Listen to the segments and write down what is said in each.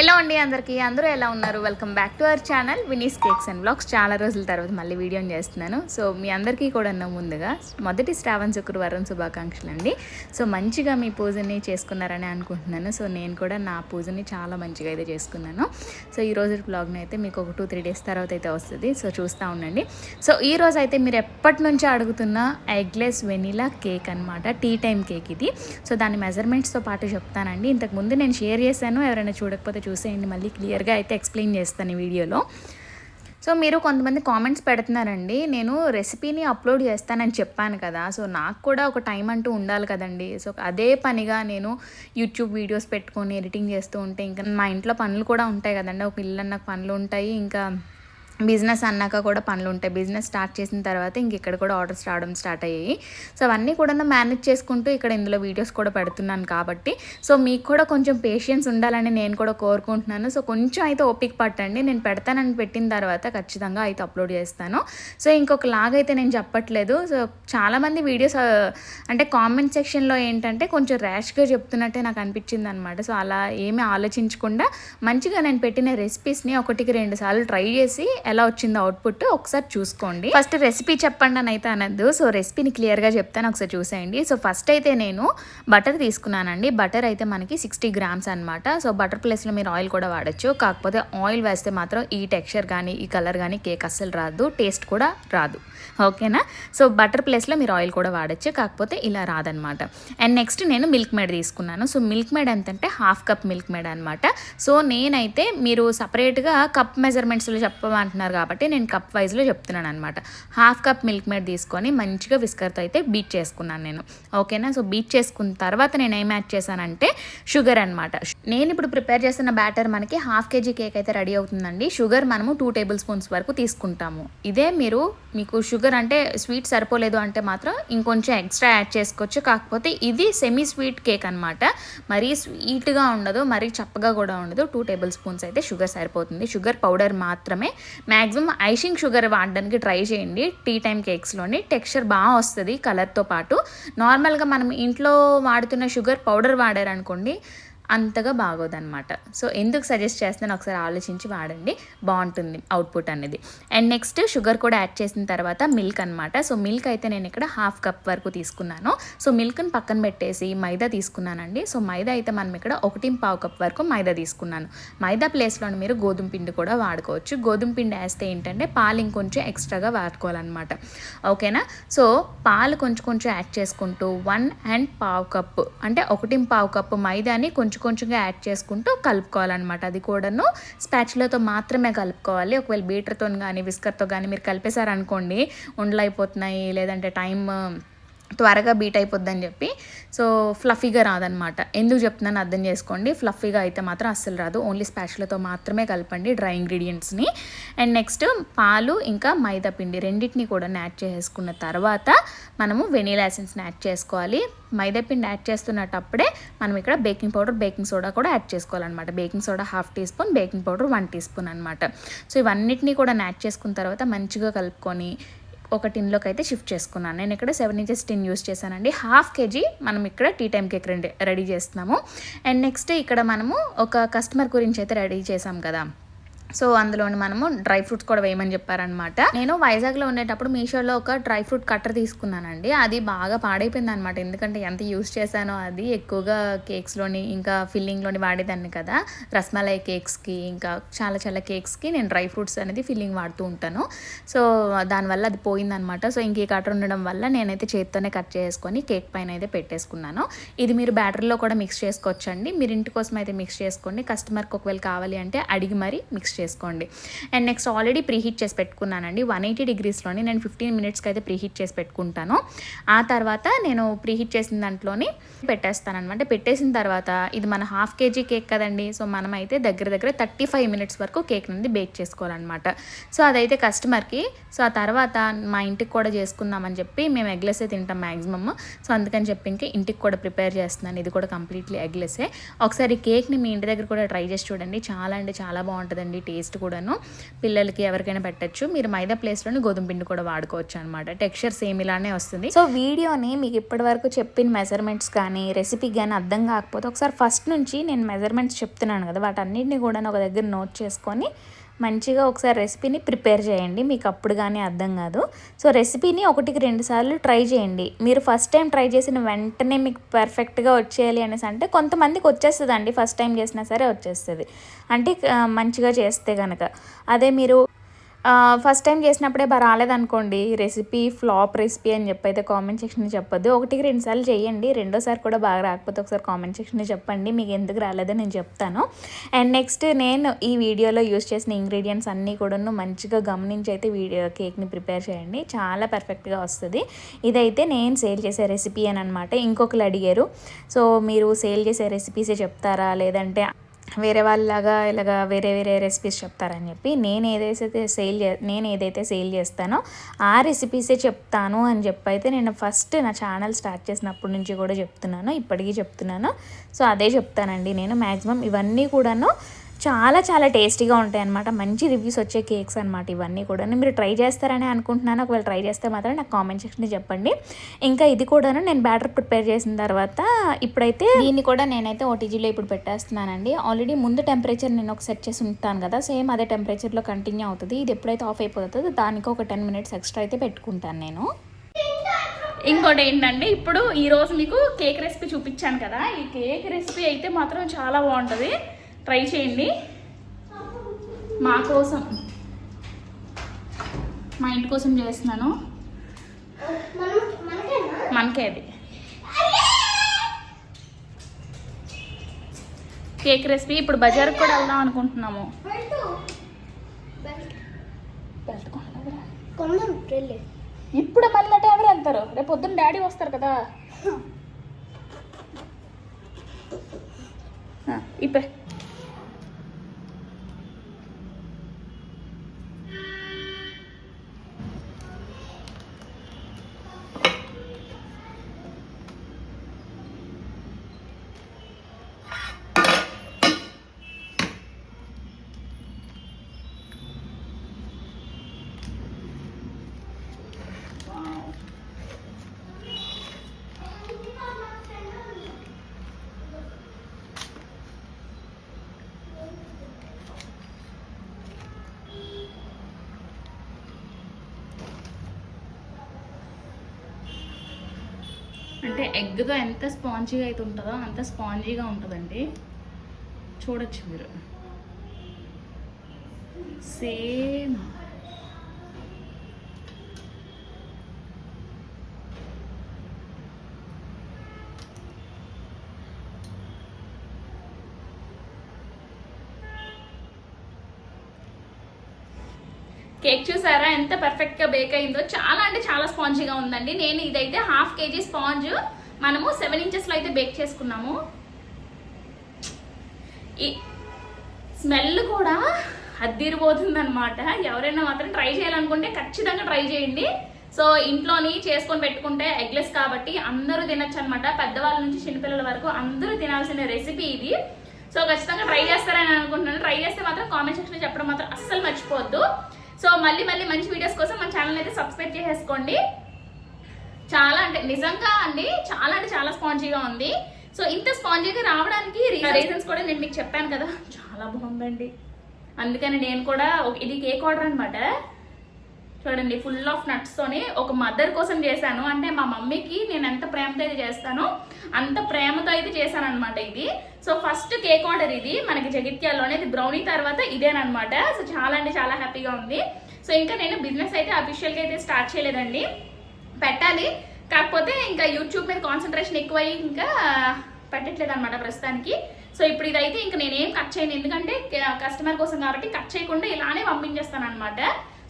Hello అండి అందరికీ. అందరూ ఎలా ఉన్నారు? Welcome back to our channel Vini's cakes and blogs చాలా రోజుల తర్వాత మళ్ళీ వీడియోని చేస్తున్నాను. సో మీ అందరికీ కూడా నా ముందుగా మొదటి శ్రావణ శుక్రవారం శుభాకాంక్షలు అండి. సో మంచిగా మీ పూజని చేసుకున్నారని అనుకుంటున్నాను. సో నేను కూడా నా పూజని చాలా మంచిగా అయితే చేసుకున్నాను. సో ఈ రోజు బ్లాగ్ని అయితే మీకు ఒక టూ త్రీ డేస్ తర్వాత అయితే వస్తుంది. సో చూస్తూ ఉండండి. సో ఈ రోజు అయితే మీరు ఎప్పటి నుంచో అడుగుతున్న ఎగ్లెస్ వెనీలా కేక్ అనమాట టీ టైం కేక్ ఇది. సో దాని మెజర్మెంట్స్తో పాటు చెప్తానండి. ఇంతకు ముందు నేను షేర్ చేశాను. ఎవరైనా చూడకపోతే చూసేయండి మళ్ళీ క్లియర్గా అయితే ఎక్స్ప్లెయిన్ చేస్తాను ఈ వీడియోలో. సో మీరు కొంతమంది కామెంట్స్ పెడుతున్నారండి నేను రెసిపీని అప్లోడ్ చేస్తానని చెప్పాను కదా సో నాకు కూడా ఒక టైం అంటూ ఉండాలి కదండి. సో అదే పనిగా నేను యూట్యూబ్ వీడియోస్ పెట్టుకొని ఎడిటింగ్ చేస్తూ ఉంటే ఇంకా మా ఇంట్లో పనులు కూడా ఉంటాయి కదండి ఒక ఇల్లు నాకు పనులు ఉంటాయి ఇంకా బిజినెస్ అన్నాక కూడా పనులు ఉంటాయి బిజినెస్ స్టార్ట్ చేసిన తర్వాత ఇంక ఇక్కడ కూడా ఆర్డర్స్ రావడం స్టార్ట్ అయ్యాయి. సో అవన్నీ కూడా మేనేజ్ చేసుకుంటూ ఇక్కడ ఇందులో వీడియోస్ కూడా పెడుతున్నాను కాబట్టి. సో మీకు కూడా కొంచెం పేషెన్స్ ఉండాలని నేను కూడా కోరుకుంటున్నాను. సో కొంచెం అయితే ఓపిక పట్టండి. నేను పెడతానని పెట్టిన తర్వాత ఖచ్చితంగా అయితే అప్లోడ్ చేస్తాను. సో ఇంకొక అయితే నేను చెప్పట్లేదు. సో చాలామంది వీడియోస్ అంటే కామెంట్ సెక్షన్లో ఏంటంటే కొంచెం ర్యాష్గా చెప్తున్నట్టే నాకు అనిపించింది అనమాట సో అలా ఏమీ ఆలోచించకుండా మంచిగా నేను పెట్టిన రెసిపీస్ని ఒకటికి రెండు సార్లు ట్రై చేసి ఎలా వచ్చిందో అవుట్పుట్ ఒకసారి చూసుకోండి. ఫస్ట్ రెసిపీ చెప్పండి అని అయితే అనద్దు. సో రెసిపీని క్లియర్గా చెప్తాను. ఒకసారి చూసేయండి. సో ఫస్ట్ అయితే నేను బటర్ తీసుకున్నానండి. బటర్ అయితే మనకి సిక్స్టీ గ్రామ్స్ అనమాట సో బటర్ ప్లేస్లో మీరు ఆయిల్ కూడా వాడచ్చు. కాకపోతే ఆయిల్ వేస్తే మాత్రం ఈ టెక్స్చర్ కానీ ఈ కలర్ కానీ కేక్ అస్సలు రాదు. టేస్ట్ కూడా రాదు. ఓకేనా సో బటర్ ప్లేస్లో మీరు ఆయిల్ కూడా వాడచ్చు. కాకపోతే ఇలా రాదనమాట అండ్ నెక్స్ట్ నేను మిల్క్ మేడ్ తీసుకున్నాను. సో మిల్క్ మేడ్ ఎంతంటే హాఫ్ కప్ మిల్క్ మేడ్ అనమాట సో నేనైతే మీరు సపరేట్గా కప్ మెజర్మెంట్స్లో అంటున్నారు కాబట్టి నేను కప్ వైజ్లో చెప్తున్నాను అనమాట హాఫ్ కప్ మిల్క్ మేడ్ తీసుకొని మంచిగా విస్కర్తో అయితే బీట్ చేసుకున్నాను నేను. ఓకేనా సో బీట్ చేసుకున్న తర్వాత నేను ఏం యాడ్ చేశానంటే షుగర్ అనమాట నేను ఇప్పుడు ప్రిపేర్ చేస్తున్న బ్యాటర్ మనకి హాఫ్ కేజీ కేక్ అయితే రెడీ అవుతుందండి. షుగర్ మనము టూ టేబుల్ స్పూన్స్ వరకు తీసుకుంటాము. ఇదే మీరు మీకు షుగర్ అంటే స్వీట్ సరిపోలేదు అంటే మాత్రం ఇంకొంచెం ఎక్స్ట్రా యాడ్ చేసుకోవచ్చు. కాకపోతే ఇది సెమీ స్వీట్ కేక్ అనమాట మరీ స్వీట్గా ఉండదు మరీ చప్పగా కూడా ఉండదు. టూ టేబుల్ స్పూన్స్ అయితే షుగర్ సరిపోతుంది. షుగర్ పౌడర్ మాత్రమే మ్యాక్సిమం ఐషింగ్ షుగర్ వాడడానికి ట్రై చేయండి. టీ టైం కేక్స్లోని టెక్స్చర్ బాగా వస్తుంది కలర్తో పాటు. నార్మల్గా మనం ఇంట్లో వాడుతున్న షుగర్ పౌడర్ వాడారనుకోండి అంతగా బాగోదన్నమాట. సో ఎందుకు సజెస్ట్ చేస్తున్నాను ఒకసారి ఆలోచించి వాడండి. బాగుంటుంది అవుట్పుట్ అనేది. అండ్ నెక్స్ట్ షుగర్ కూడా యాడ్ చేసిన తర్వాత మిల్క్ అనమాట సో మిల్క్ అయితే నేను ఇక్కడ హాఫ్ కప్ వరకు తీసుకున్నాను. సో మిల్క్ని పక్కన పెట్టేసి మైదా తీసుకున్నానండి. సో మైదా అయితే మనం ఇక్కడ ఒకటి పావు కప్ వరకు మైదా తీసుకున్నాను. మైదా ప్లేస్లో మీరు గోధుమ పిండి కూడా వాడుకోవచ్చు. గోధుమ పిండి వేస్తే ఏంటంటే పాలు ఇంకొంచెం ఎక్స్ట్రాగా వాడుకోవాలన్నమాట. ఓకేనా? సో పాలు కొంచెం కొంచెం యాడ్ చేసుకుంటూ వన్ అండ్ పావు కప్పు అంటే ఒకటి పావు కప్పు మైదాని కొంచెం కొంచెంగా యాడ్ చేసుకుంటూ కలుపుకోవాలన్నమాట. అది కూడాను స్పాచులతో మాత్రమే కలుపుకోవాలి. ఒకవేళ బీటర్తో కానీ విస్కర్తో కానీ మీరు కలిపేశారనుకోండి ఉండలైపోతున్నాయి లేదంటే టైం త్వరగా బీట్ అయిపోద్దని చెప్పి. సో ఫ్లఫీగా రాదనమాట. ఎందుకు చెప్తున్నాను అర్థం చేసుకోండి. ఫ్లఫీగా అయితే మాత్రం అస్సలు రాదు. ఓన్లీ స్పెషల్తో మాత్రమే కలపండి డ్రై ఇంగ్రీడియంట్స్ని. అండ్ నెక్స్ట్ పాలు ఇంకా మైదా పిండి రెండింటిని కూడా యాడ్ చేసుకున్న తర్వాత మనము వెనీలా ఎసెన్స్ని యాడ్ చేసుకోవాలి. మైదా పిండి యాడ్ చేస్తున్నటప్పుడే మనం ఇక్కడ బేకింగ్ పౌడర్ బేకింగ్ సోడా కూడా యాడ్ చేసుకోవాలన్నమాట. Baking soda half teaspoon baking powder one teaspoon అనమాట సో ఇవన్నిటిని కూడా యాడ్ చేసుకున్న తర్వాత మంచిగా కలుపుకొని ఒక టిన్లోకి అయితే షిఫ్ట్ చేసుకున్నాను. నేను ఇక్కడ సెవెన్ ఇంచెస్ టిన్ యూస్ చేశానండి. హాఫ్ కేజీ మనం ఇక్కడ tea time cake ready ready చేస్తున్నాము. అండ్ నెక్స్ట్ ఇక్కడ మనము ఒక కస్టమర్ గురించి అయితే రెడీ చేసాం కదా. సో అందులో మనము డ్రై ఫ్రూట్స్ కూడా వేయమని చెప్పారనమాట నేను వైజాగ్లో ఉండేటప్పుడు మీషోలో ఒక డ్రై ఫ్రూట్ కట్టర్ తీసుకున్నానండి. అది బాగా పాడైపోయింది అనమాట ఎందుకంటే ఎంత యూస్ చేశానో అది ఎక్కువగా కేక్స్లోని ఇంకా ఫిల్లింగ్లోని వాడేదాన్ని కదా. రస్మలై కేక్స్కి ఇంకా చాలా చాలా కేక్స్కి నేను డ్రై ఫ్రూట్స్ అనేది ఫిల్లింగ్ వాడుతూ ఉంటాను. సో దానివల్ల అది పోయిందనమాట సో ఇంక ఈ కట్టర్ ఉండడం వల్ల నేనైతే చేత్తోనే కట్ చేసుకొని కేక్ పైన అయితే పెట్టేసుకున్నాను. ఇది మీరు బ్యాటర్లో కూడా మిక్స్ చేసుకోవచ్చండి. మీరు ఇంటి కోసం అయితే మిక్స్ చేసుకోండి. కస్టమర్కి ఒకవేళ కావాలి అంటే అడిగి మరీ మిక్స్ చేసుకోండి. అండ్ నెక్స్ట్ ఆల్రెడీ ప్రీహీట్ చేసి పెట్టుకున్నానండి. వన్ ఎయిటీ డిగ్రీస్లోని నేను ఫిఫ్టీన్ మినిట్స్కి అయితే ప్రీహీట్ చేసి పెట్టుకుంటాను. ఆ తర్వాత నేను ప్రీహీట్ చేసిన దాంట్లోని పెట్టేస్తానమాట పెట్టేసిన తర్వాత ఇది మన హాఫ్ కేజీ కేక్ కదండి. సో మనం అయితే దగ్గర దగ్గర థర్టీ ఫైవ్ మినిట్స్ వరకు కేక్ నుండి బేక్ చేసుకోవాలన్నమాట. సో అదైతే కస్టమర్కి సో ఆ తర్వాత మా ఇంటికి కూడా చేసుకుందామని చెప్పి మేము ఎగ్లెస్ తింటాం మ్యాక్సిమమ్ సో అందుకని చెప్పి ఇంకా ఇంటికి కూడా ప్రిపేర్ చేస్తున్నాను. ఇది కూడా కంప్లీట్లీ ఎగ్లెస్. ఒకసారి కేక్ని మీ ఇంటి దగ్గర కూడా ట్రై చేసి చూడండి. చాలా అంటే చాలా బాగుంటుందండి. టేస్ట్ కూడాను పిల్లలకి ఎవరికైనా పెట్టచ్చు. మీరు మైదా ప్లేస్లోని గోధుమ పిండి కూడా వాడుకోవచ్చు అనమాట టెక్స్చర్ సేమ్ ఇలానే వస్తుంది. సో వీడియోని మీకు ఇప్పటి వరకు చెప్పిన మెజర్మెంట్స్ కానీ రెసిపీ కానీ అర్థం కాకపోతే ఒకసారి ఫస్ట్ నుంచి నేను మెజర్మెంట్స్ చెప్తున్నాను కదా వాటన్నిటిని కూడా ఒక దగ్గర నోట్ చేసుకొని మంచిగా ఒకసారి రెసిపీని ప్రిపేర్ చేయండి. మీకు అప్పుడు కానీ అర్థం కాదు. సో రెసిపీని ఒకటికి రెండు సార్లు ట్రై చేయండి. మీరు ఫస్ట్ టైం ట్రై చేసిన వెంటనే మీకు పర్ఫెక్ట్గా వచ్చేయాలి అనేసి అంటే కొంతమందికి వచ్చేస్తుంది అండి ఫస్ట్ టైం చేసినా సరే వచ్చేస్తుంది. అంటే మంచిగా చేస్తే కనుక అదే మీరు ఫస్ట్ టైం చేసినప్పుడే బాగా రాలేదనుకోండి రెసిపీ ఫ్లాప్ రెసిపీ అని చెప్పి అయితే కామెంట్ సెక్షన్ చెప్పొద్దు. ఒకటికి రెండు సార్లు చేయండి రెండోసారి కూడా బాగా రాకపోతే ఒకసారి కామెంట్ సెక్షన్ చెప్పండి మీకు ఎందుకు రాలేదో నేను చెప్తాను. అండ్ నెక్స్ట్ నేను ఈ వీడియోలో యూస్ చేసిన ఇంగ్రీడియంట్స్ అన్నీ కూడాను మంచిగా గమనించి అయితే వీడియో కేక్ని ప్రిపేర్ చేయండి. చాలా పర్ఫెక్ట్గా వస్తుంది. ఇదైతే నేను సేల్ చేసే రెసిపీ అని అనమాట ఇంకొకరు అడిగారు సో మీరు సేల్ చేసే రెసిపీసే చెప్తారా? లేదంటే వేరే వాళ్ళలాగా ఇలాగా వేరే వేరే రెసిపీస్ చెప్తారని చెప్పి నేను ఏదైతే సేల్ చే నేను ఏదైతే సేల్ చేస్తానో ఆ రెసిపీసే చెప్తాను అని చెప్పి అయితే నేను ఫస్ట్ నా ఛానల్ స్టార్ట్ చేసినప్పటి నుంచి కూడా చెప్తున్నాను ఇప్పటికీ చెప్తున్నాను. సో అదే చెప్తానండి. నేను మ్యాక్సిమం ఇవన్నీ కూడాను చాలా చాలా టేస్టీగా ఉంటాయి అనమాట మంచి రివ్యూస్ వచ్చే కేక్స్ అనమాట ఇవన్నీ కూడా మీరు ట్రై చేస్తారని అనుకుంటున్నాను. ఒకవేళ ట్రై చేస్తే మాత్రం నాకు కామెంట్ సెక్షన్ చెప్పండి. ఇంకా ఇది కూడాను నేను బ్యాటర్ ప్రిపేర్ చేసిన తర్వాత ఇప్పుడైతే దీన్ని కూడా నేనైతే ఓటీజీలో ఇప్పుడు పెట్టేస్తున్నానండి. ఆల్రెడీ ముందు టెంపరేచర్ నేను ఒక సెట్ చేసి ఉంటాను కదా సేమ్ అదే టెంపరేచర్లో కంటిన్యూ అవుతుంది. ఇది ఎప్పుడైతే ఆఫ్ అయిపోతుందో దానికి ఒక టెన్ మినిట్స్ ఎక్స్ట్రా అయితే పెట్టుకుంటాను నేను. ఇంకోటి ఏంటంటే ఇప్పుడు ఈరోజు మీకు కేక్ రెసిపీ చూపించాను కదా. ఈ కేక్ రెసిపీ అయితే మాత్రం చాలా బాగుంటుంది. ట్రై చేయండి. మా కోసం. మా ఇంటి కోసం చేస్తున్నాను. మనకే అది. కేక్ రెసిపీ ఇప్పుడు బజార్కి కూడా వెళ్దాం అనుకుంటున్నాము. ఇప్పుడు మళ్ళీ అటే ఎవరు వెళ్తారు. రేపు పొద్దున్న డాడీ వస్తారు కదా. ఇప్పే. అంటే ఎగ్తో ఎంత స్పాంజీగా అయితే ఉంటుందో అంత స్పాంజీగా ఉంటుందండి. చూడొచ్చు మీరు. సేమ్ కేక్ చూసారా? ఎంత పర్ఫెక్ట్గా బేక్ అయిందో. చాలా అంటే చాలా స్పాంజీగా ఉందండి. నేను ఇదైతే హాఫ్ కేజీ స్పాంజ్ మనము సెవెన్ ఇంచెస్లో అయితే బేక్ చేసుకున్నాము. ఈ స్మెల్ కూడా అద్దీరిపోతుందనమాట ఎవరైనా మాత్రం ట్రై చేయాలనుకుంటే ఖచ్చితంగా ట్రై చేయండి. సో ఇంట్లోని చేసుకొని పెట్టుకుంటే ఎగ్లెస్ కాబట్టి అందరూ తినచ్చు అనమాట పెద్దవాళ్ళ నుంచి చిన్నపిల్లల వరకు అందరూ తినాల్సిన రెసిపీ ఇది. సో ఖచ్చితంగా ట్రై చేస్తారని అనుకుంటున్నాను. ట్రై చేస్తే మాత్రం కామెంట్ సెక్షన్ చెప్పడం మాత్రం అస్సలు మర్చిపోవద్దు. సో మళ్ళీ మళ్ళీ మంచి వీడియోస్ కోసం మన ఛానల్ అయితే సబ్స్క్రైబ్ చేసేసుకోండి. చాలా అంటే నిజంగా అండి చాలా అంటే చాలా స్పాంజీగా ఉంది. సో ఇంత స్పాంజీగా రావడానికి రీజన్స్ కూడా నేను మీకు చెప్పాను కదా. చాలా బాగుందండి. అందుకని నేను కూడా ఇది కేక్ ఆర్డర్ అనమాట చూడండి ఫుల్ ఆఫ్ నట్స్తోని ఒక మదర్ కోసం చేశాను. అంటే మా మమ్మీకి నేను ఎంత ప్రేమతో అయితే చేస్తానో అంత ప్రేమతో అయితే చేశాను అనమాట ఇది. సో ఫస్ట్ కేక్ ఆర్డర్ ఇది. మనకి జగిత్యాల్లోనే ఇది బ్రౌనీ తర్వాత ఇదేనమాట సో చాలా అంటే చాలా హ్యాపీగా ఉంది. సో ఇంకా నేను బిజినెస్ అయితే అఫీషియల్గా అయితే స్టార్ట్ చేయలేదండి. పెట్టాలి. కాకపోతే ఇంకా యూట్యూబ్ మీద కాన్సన్ట్రేషన్ ఎక్కువై ఇంకా పెట్టట్లేదు అనమాట ప్రస్తుతానికి. సో ఇప్పుడు ఇదైతే ఇంకా నేనేం కట్ చేయను. ఎందుకంటే కస్టమర్ కోసం కాబట్టి కట్ చేయకుండా ఇలానే పంపించేస్తాను అనమాట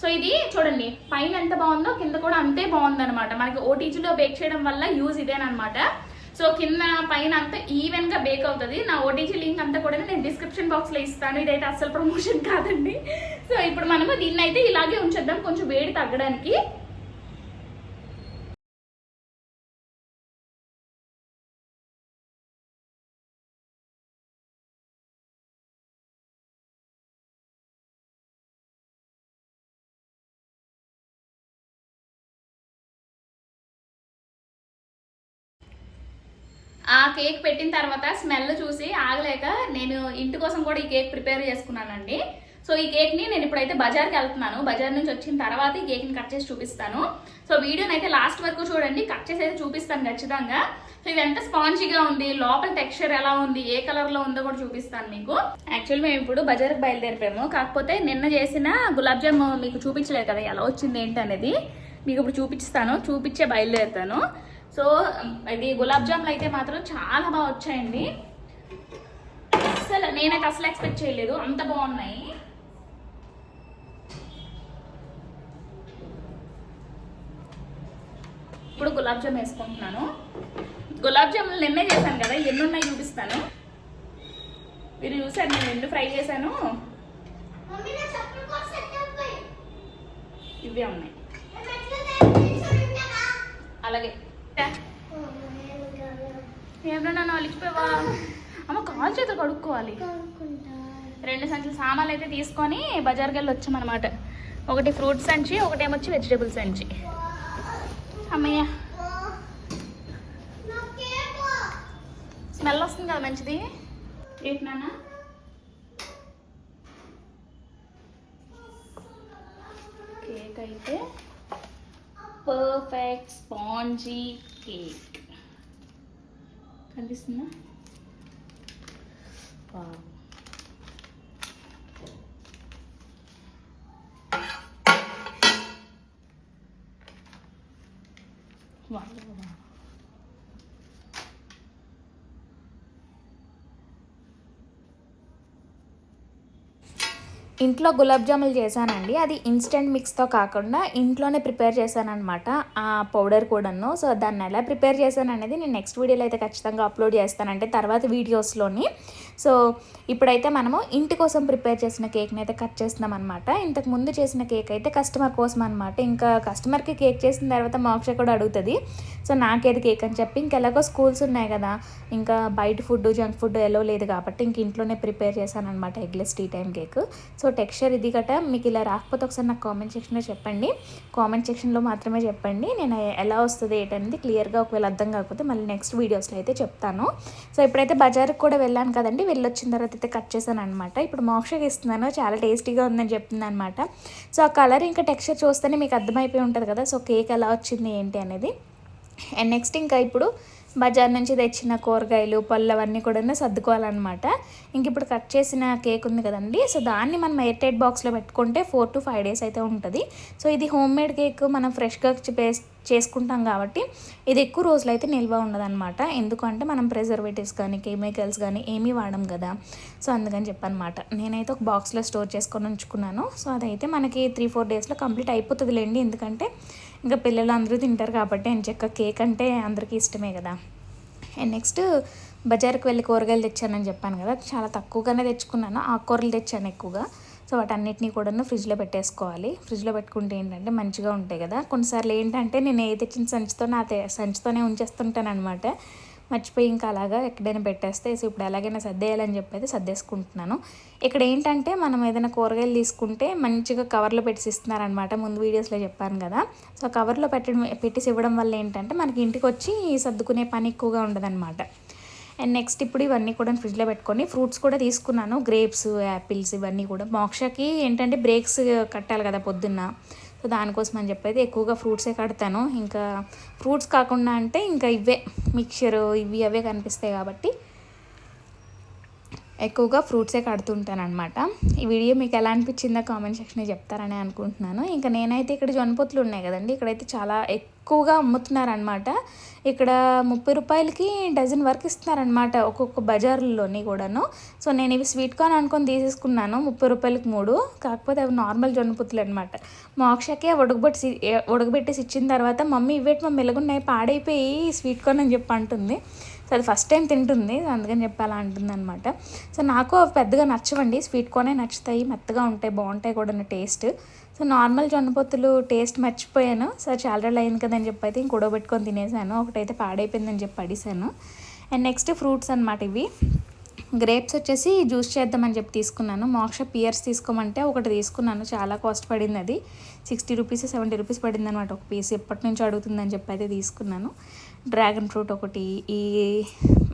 సో ఇది చూడండి పైన ఎంత బాగుందో కింద కూడా అంతే బాగుందనమాట మనకి ఓటీజీలో బేక్ చేయడం వల్ల యూజ్ ఇదేనమాట సో కింద పైన అంతా ఈవెన్గా బేక్ అవుతుంది. నా ఓటీజీ లింక్ అంతా కూడా నేను డిస్క్రిప్షన్ బాక్స్లో ఇస్తాను. ఇదైతే అస్సలు ప్రమోషన్ కాదండి. సో ఇప్పుడు మనము దీన్ని అయితే ఇలాగే ఉంచేద్దాం. కొంచెం వేడి తగ్గడానికి. ఆ కేక్ పెట్టిన తర్వాత స్మెల్ చూసి ఆగలేక నేను ఇంటి కోసం కూడా ఈ కేక్ ప్రిపేర్ చేసుకున్నానండి. సో ఈ కేక్ని నేను ఇప్పుడైతే బజార్కి వెళ్తున్నాను. బజార్ నుంచి వచ్చిన తర్వాత ఈ కేక్ని కట్ చేసి చూపిస్తాను. సో వీడియోని అయితే లాస్ట్ వరకు చూడండి. కట్ చేసి అయితే చూపిస్తాను ఖచ్చితంగా. సో ఇది ఎంత స్పాంజీగా ఉంది. లోపల టెక్స్చర్ ఎలా ఉంది? ఏ కలర్లో ఉందో కూడా చూపిస్తాను మీకు. యాక్చువల్ మేము ఇప్పుడు బజార్కి బయలుదేరిపోయాము. కాకపోతే నిన్న చేసిన గులాబ్ జామ్ మీకు చూపించలేదు కదా ఎలా వచ్చింది ఏంటి అనేది. మీకు ఇప్పుడు చూపిస్తాను. చూపించే బయలుదేరుతాను. సో ఇది గులాబ్ జామ్లు అయితే మాత్రం చాలా బాగా వచ్చాయండి. అసలు నేనైతే అసలు ఎక్స్పెక్ట్ చేయలేదు. అంత బాగున్నాయి. ఇప్పుడు గులాబ్ జామ్ వేసుకుంటున్నాను. గులాబ్ జాములు నిన్నే చేశాను కదా ఎన్ని ఉన్నాయి చూపిస్తాను. మీరు చూసారు నేను రెండు ఫ్రై చేశాను. ఇవే ఉన్నాయి. అలాగే. ఏమన్నా అలిచిపోయావా అమ్మ కాలు చేతులు కడుక్కోవాలి. రెండు సంచులు సామాన్లు అయితే తీసుకొని బజార్కి వెళ్ళి వచ్చామన్నమాట. ఒకటి ఫ్రూట్ సంచి ఒకటి ఏమొచ్చి వెజిటేబుల్ సంచి. అమ్మయ్య. స్మెల్ వస్తుంది కదా మంచిది. ఏంటి నాన్న? కేక్ అయితే పర్ఫెక్ట్ స్పాంజీ కేక్. కనిపిస్తుందా వావ్. ఇంట్లో గులాబ్ జాములు చేశానండి. అది ఇన్స్టెంట్ మిక్స్తో కాకుండా ఇంట్లోనే ప్రిపేర్ చేశానమాట ఆ పౌడర్ కూడాను. సో దాన్ని ఎలా ప్రిపేర్ చేశాను అనేది నేను నెక్స్ట్ వీడియోలో అయితే ఖచ్చితంగా అప్లోడ్ చేస్తానంటే తర్వాత వీడియోస్లోని సో ఇప్పుడైతే మనము ఇంటి కోసం ప్రిపేర్ చేసిన కేక్ని అయితే కట్ చేస్తున్నాం అనమాట ఇంతకు ముందు చేసిన కేక్ అయితే కస్టమర్ కోసం అనమాట ఇంకా కస్టమర్కి కేక్ చేసిన తర్వాత మోక్ష కూడా అడుగుతుంది. సో నాకేది కేక్ అని చెప్పి ఇంకెలాగో స్కూల్స్ ఉన్నాయి కదా. ఇంకా బయట ఫుడ్ జంక్ ఫుడ్ ఎలో లేదు కాబట్టి ఇంక ఇంట్లోనే prepare చేశానమాట eggless tea time cake. So texture ఇది గట మీకు ఇలా రాకపోతే ఒకసారి నాకు కామెంట్ సెక్షన్లో చెప్పండి. కామెంట్ సెక్షన్లో మాత్రమే చెప్పండి. నేను ఎలా వస్తుంది ఏంటనేది క్లియర్గా ఒకవేళ అర్థం కాకపోతే మళ్ళీ నెక్స్ట్ వీడియోస్లో అయితే చెప్తాను. సో ఇప్పుడైతే బజార్కి కూడా వెళ్ళాను కదండి. వెళ్ళొచ్చిన తర్వాత అయితే కట్ చేశాను అనమాట ఇప్పుడు మోక్షకి ఇస్తున్నాను చాలా టేస్టీగా ఉందని చెప్తుంది అనమాట సో ఆ కలర్ ఇంకా టెక్స్చర్ చూస్తేనే మీకు అర్థమైపోయి ఉంటుంది కదా సో కేక్ ఎలా వచ్చింది ఏంటి అనేది. అండ్ నెక్స్ట్ ఇంకా ఇప్పుడు బజార్ నుంచి తెచ్చిన కూరగాయలు పళ్ళు అవన్నీ కూడా సర్దుకోవాలన్నమాట. ఇంక ఇప్పుడు కట్ చేసిన కేక్ ఉంది కదండి సో దాన్ని మనం ఎయిర్ టైట్ బాక్స్లో పెట్టుకుంటే ఫోర్ టు ఫైవ్ డేస్ అయితే ఉంటుంది. సో ఇది హోమ్ మేడ్ కేక్ మనం ఫ్రెష్గా చేసుకుంటాం కాబట్టి ఇది ఎక్కువ రోజులు అయితే నిల్వ ఉండదన్నమాట. ఎందుకంటే మనం ప్రిజర్వేటివ్స్ కానీ కెమికల్స్ కానీ ఏమీ వాడం కదా. సో అందుకని చెప్పనమాట నేనైతే ఒక బాక్స్లో స్టోర్ చేసుకొని ఉంచుకున్నాను. సో అదైతే మనకి త్రీ ఫోర్ డేస్లో కంప్లీట్ అయిపోతుందిలేండి. ఎందుకంటే ఇంకా పిల్లలు అందరూ తింటారు కాబట్టి ఎంచక్క కేక్ అంటే అందరికీ ఇష్టమే కదా. అండ్ నెక్స్ట్ బజార్కి వెళ్ళి కూరగాయలు తెచ్చానని చెప్పాను కదా. చాలా తక్కువగానే తెచ్చుకున్నాను. ఆకుకూరలు తెచ్చాను ఎక్కువగా. సో వాటన్నిటినీ కూడా ఫ్రిడ్జ్లో పెట్టేసుకోవాలి. ఫ్రిడ్జ్లో పెట్టుకుంటే ఏంటంటే మంచిగా ఉంటాయి కదా. కొన్నిసార్లు ఏంటంటే నేను ఏ తెచ్చిన సంచితో నా తె- సంచితోనే ఉంచేస్తుంటానమాట మర్చిపోయి ఇంకా అలాగా ఎక్కడైనా పెట్టేస్తే ఇప్పుడు ఎలాగైనా సర్దేయాలని చెప్పి సర్దేసుకుంటున్నాను. ఇక్కడ ఏంటంటే మనం ఏదైనా కూరగాయలు తీసుకుంటే మంచిగా కవర్లో పెట్టి ఇస్తున్నారనమాట ముందు వీడియోస్లో చెప్పాను కదా. సో కవర్లో పెట్టడం పెట్టేసి ఇవ్వడం వల్ల ఏంటంటే మనకి ఇంటికి వచ్చి సర్దుకునే పని ఎక్కువగా ఉండదన్నమాట. అండ్ నెక్స్ట్ ఇప్పుడు ఇవన్నీ కూడా ఫ్రిడ్జ్లో పెట్టుకొని ఫ్రూట్స్ కూడా తీసుకున్నాను. గ్రేప్స్ యాపిల్స్ ఇవన్నీ కూడా. మోక్షకి ఏంటంటే బ్రేక్స్ కట్టాలి కదా పొద్దున్న. సో దానికోసం అని చెప్పేది ఎక్కువగా ఫ్రూట్సే కడతాను. ఇంకా ఫ్రూట్స్ కాకుండా అంటే ఇంకా ఇవే మిక్చర్ ఇవి అవే కనిపిస్తాయి కాబట్టి ఎక్కువగా ఫ్రూట్సే కడుతుంటాను అనమాట ఈ వీడియో మీకు ఎలా అనిపించిందో కామెంట్ సెక్షన్లో చెప్తారని అనుకుంటున్నాను. ఇంకా నేనైతే ఇక్కడ జొన్నపొత్తులు ఉన్నాయి కదండి ఇక్కడైతే చాలా ఎక్కువగా అమ్ముతున్నారనమాట ఇక్కడ ముప్పై రూపాయలకి డజన్ వరకు ఇస్తున్నారనమాట ఒక్కొక్క బజార్లోని కూడాను. సో నేను ఇవి స్వీట్ కార్న్ అనుకొని తీసేసుకున్నాను ముప్పై రూపాయలకి మూడు. కాకపోతే అవి నార్మల్ జొన్నపొత్తులు అనమాట మోక్షకే ఉడకబెట్టి ఉడకబెట్టేసి ఇచ్చిన తర్వాత మమ్మీ ఇవేటి మమ్మీ ఎలాగున్నాయి పాడైపోయి స్వీట్ కార్న్ అని చెప్పి అంటుంది. సో అది ఫస్ట్ టైం తింటుంది అందుకని చెప్పి అలా అంటుంది అనమాట సో నాకు పెద్దగా నచ్చవండి. స్వీట్ కోనే నచ్చుతాయి మెత్తగా ఉంటాయి బాగుంటాయి కూడా టేస్ట్ సో నార్మల్ జొన్నపొత్తులు టేస్ట్ మర్చిపోయాను. సో చాలా రోజులు అయింది కదని చెప్పి అయితే ఇంక తినేసాను. ఒకటైతే పాడైపోయిందని చెప్పి పడేసాను. అండ్ నెక్స్ట్ ఫ్రూట్స్ అనమాట ఇవి. గ్రేప్స్ వచ్చేసి జ్యూస్ చేద్దామని చెప్పి తీసుకున్నాను. మోక్ష పియర్స్ తీసుకోమంటే ఒకటి తీసుకున్నాను. చాలా కాస్ట్ పడింది అది. సిక్స్టీ రూపీస్ సెవెంటీ రూపీస్ పడింది అనమాట ఒక పీస్ ఎప్పటి నుంచి అడుగుతుందని చెప్పి అయితే తీసుకున్నాను. డ్రాగన్ ఫ్రూట్ ఒకటి ఈ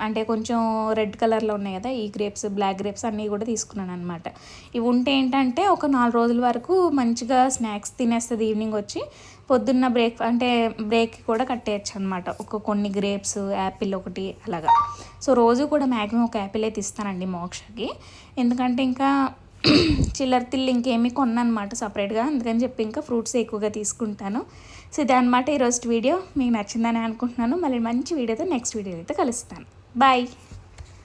అంటే కొంచెం రెడ్ కలర్లో ఉన్నాయి కదా ఈ గ్రేప్స్ బ్లాక్ గ్రేప్స్ అన్నీ కూడా తీసుకున్నాను అనమాట ఇవి ఉంటే ఏంటంటే ఒక నాలుగు రోజుల వరకు మంచిగా స్నాక్స్ తినేస్తుంది ఈవినింగ్ వచ్చి పొద్దున్న బ్రేక్ అంటే బ్రేక్ కూడా కట్టేయచ్చు అనమాట ఒక కొన్ని గ్రేప్స్ యాపిల్ ఒకటి అలాగా. సో రోజు కూడా మ్యాక్సిమం ఒక యాపిల్ అయితే ఇస్తానండి మోక్షకి. ఎందుకంటే ఇంకా చిల్లర తిల్లి ఇంకేమీ కొన్నానమాట సపరేట్గా అందుకని చెప్పి ఇంకా ఫ్రూట్స్ ఎక్కువగా తీసుకుంటాను. సో ఇది అనమాట ఈరోజు వీడియో. మీకు నచ్చిందని అనుకుంటున్నాను. మళ్ళీ మంచి వీడియోతో నెక్స్ట్ వీడియో అయితే కలుస్తాను. బాయ్